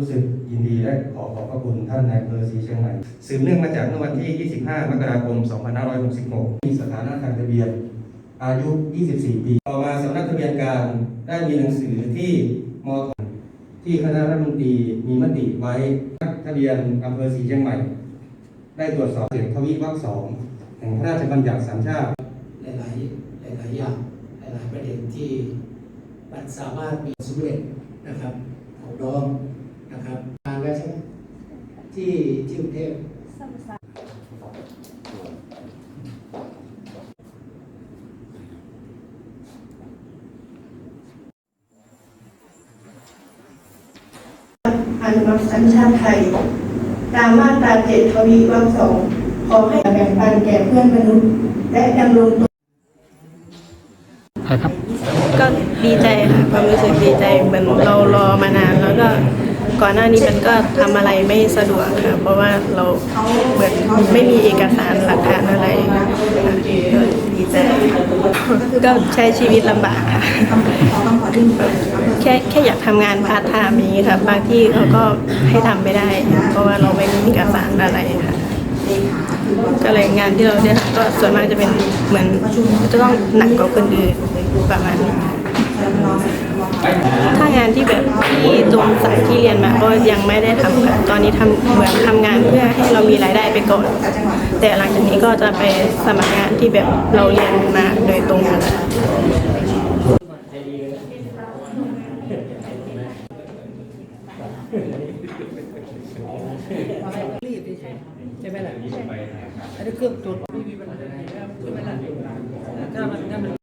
รู้สึกยินดีและขอขอบพระคุณท่านนายอำเภอศรีเชียงใหม่สืบเนื่องมาจากเมื่อวันที่ 25 มกราคม 2566 มีสถานะทางทะเบียน อายุ 24 ปี ต่อมาสำนักทะเบียนกางได้มีหนังสือที่มทที่คณะรัฐมนตรีมีมติไว้ทะเบียนอำเภอศรีเชียงใหม่ ได้ตรวจสอบเสียงทวิวรรคสองแห่งพระราชบัญญัติสัญชาติหลายๆหลายๆอย่างหลายๆประเด็นที่มันสามารถมีสำเร็จนะครับของน้องนะครับงานแล้วใช่ไหม ที่ที่กรุงเทพอนุรักษ์สัญชาติไทย ตามมาตราเจ็ดทวีวรรคสองขอให้แบ่งปันแก่เพื่อนมนุษย์ และดำรงตนก็ดีใจค่ะความรู้สึกดีใจเหมือนเรารอมานานแล้วก็ ก่อนหน้านี้มันก็ทำอะไรไม่สะดวกค่ะ เพราะว่าเราเหมือนไม่มีเอกสารหลักฐานอะไรค่ะก็ดีใจก็ใช้ชีวิตลำบากค่ะ แค่แค่อยากทำงานพาร์ทไทม์อย่างนี้ค่ะ บางที่เขาก็ให้ทำไม่ได้ เพราะว่าเราไม่มีเอกสารอะไรค่ะ ก็เลยงานที่เราได้ทำก็ส่วนมากจะเป็นเหมือนจะต้องหนักกว่าคนอื่นประมาณนี้ค่ะถ้างานที่แบบที่ตรงสายที่เรียนมาก็ยังไม่ได้ทำค่ะตอนนี้ทำเหมือนทำงานเพื่อให้เรามีรายได้ไปก่อน แต่หลังจากนี้ก็จะไปสมัครงานที่แบบเราเรียนมาโดยตรงค่ะรีบใช่ใช่ไหมล่ะอันนี้เครื่องตรวจไม่มีปัญหาใช่ไหมล่ะถ้ามันถ้ามัน